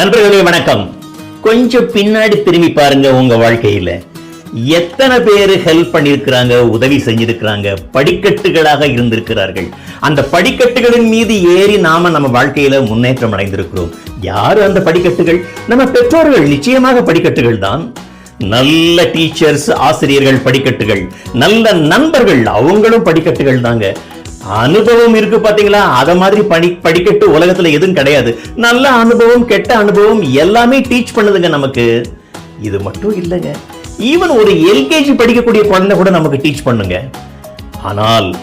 நண்பர்களே வணக்கம். கொஞ்சம் பின்னாடி திரும்பி பாருங்க உங்க வாழ்க்கையில. எத்தனை பேர் ஹெல்ப் பண்ணியிருக்கிறாங்க உதவி செஞ்சிருக்கிறாங்க படிக்கட்டுகளாக இருந்திருக்கிறார்கள். அந்த படிக்கட்டுகளின் மீது ஏறி நாம நம்ம வாழ்க்கையில முன்னேற்றம் அடைந்திருக்கிறோம். யாரு அந்த படிக்கட்டுகள்? நம்ம பெற்றோர்கள் நிச்சயமாக படிக்கட்டுகள் தான். நல்ல டீச்சர்ஸ் ஆசிரியர்கள் படிக்கட்டுகள். நல்ல நண்பர்கள் அவங்களும் படிக்கட்டுகள் தாங்க. அனுபவம் இருக்கு பாத்தீங்களா? அத மாதிரி படி படிக்கட்டு உலகத்துல எதுவும் கிடையாது. நல்ல அனுபவம் கெட்ட அனுபவம் எல்லாமே டீச் பண்ணுதுங்க நமக்கு. இது மட்டும் இல்லைங்க. ஈவன் ஒரு எல்கேஜி படிக்கக்கூடிய குழந்தை கூட நமக்கு டீச் பண்ணுங்க. ஆனால்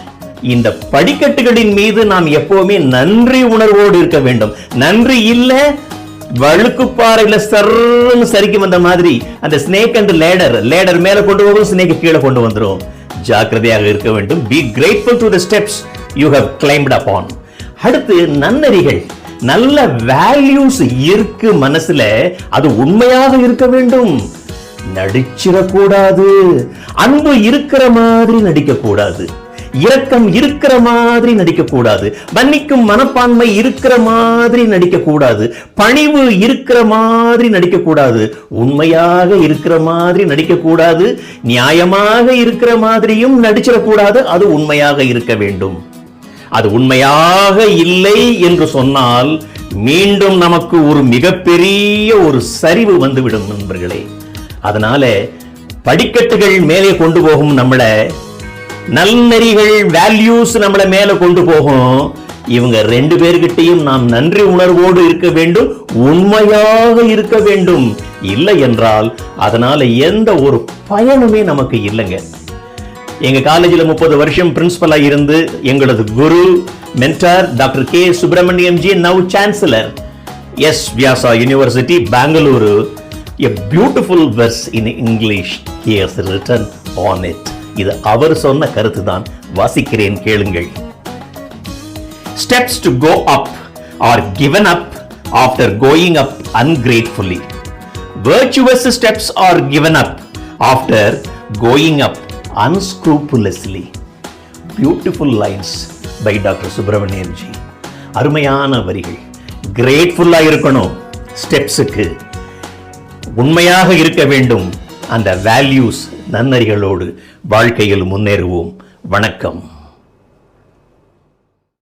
இந்த படிக்கட்டுகளின் மீது நாம் எப்பவுமே நன்றி உணர்வோடு இருக்க வேண்டும். நன்றி இல்ல வழுக்குப்பாறையில சர்ன்னு சரிக்கு வந்த மாதிரி அந்த ஸ்னேக் அண்ட் லேடர் லேடர் மேல கொண்டு போகும் ஸ்னேக் கீழே கொண்டு வந்துரும். ஜாக்கிரதையாக இருக்க வேண்டும். Be grateful to the steps you have climbed upon அடுத்து நன்னறிகள். நல்ல வேல்யூஸ் இருக்கு மனசுல. அது உண்மையாக இருக்க வேண்டும். நடிச்சிடக்கூடாது. அன்பு இருக்கிற மாதிரி நடிக்க கூடாது இரக்கம் இருக்கிற மாதிரி நடிக்க கூடாது மன்னிக்கும் மனப்பான்மை இருக்கிற மாதிரி நடிக்க கூடாது பணிவு இருக்கிற மாதிரி நடிக்க கூடாது உண்மையாக இருக்கிற மாதிரி நடிக்க கூடாது நியாயமாக இருக்கிற மாதிரியும் நடிச்சிடக்கூடாது. அது உண்மையாக இருக்க வேண்டும். அது உண்மையாக இல்லை என்று சொன்னால் மீண்டும் நமக்கு ஒரு மிகப்பெரிய ஒரு சரிவு வந்துவிடும் நண்பர்களே. அதனால படிக்கட்டுகள் மேலே கொண்டு போகும் நம்மளை நல்நெறிகள் வேல்யூஸ் நம்மளை மேல கொண்டு போகும். இவங்க ரெண்டு பேர்கிட்டையும் நாம் நன்றி உணர்வோடு இருக்க வேண்டும் உண்மையாக இருக்க வேண்டும். இல்லை என்றால் அதனால எந்த ஒரு பயனுமே நமக்கு இல்லைங்க. எங்க காலேஜில் முப்பது வருஷம் பிரின்சிபலா இருந்து எங்களது குரு mentor doctor K. Subramaniam ji now chancellor S. Vyasa university Bengaluru. A beautiful verse in English he has written on இது அவர் சொன்ன கருத்து தான் வாசிக்கிறேன் கேளுங்கள். Steps to go up are given up after going up அன்கிரேட்ஃபுல்லி virtuous steps are given up after going up unscrupulously. Beautiful lines by doctor சுப்பிரமணியன்ஜி அருமையான வரிகள். கிரேட்ஃபுல்லாக இருக்கணும். ஸ்டெப்ஸுக்கு உண்மையாக இருக்க வேண்டும். அந்த வேல்யூஸ் நன்னறிகளோடு வாழ்க்கையில் முன்னேறுவோம். வணக்கம்.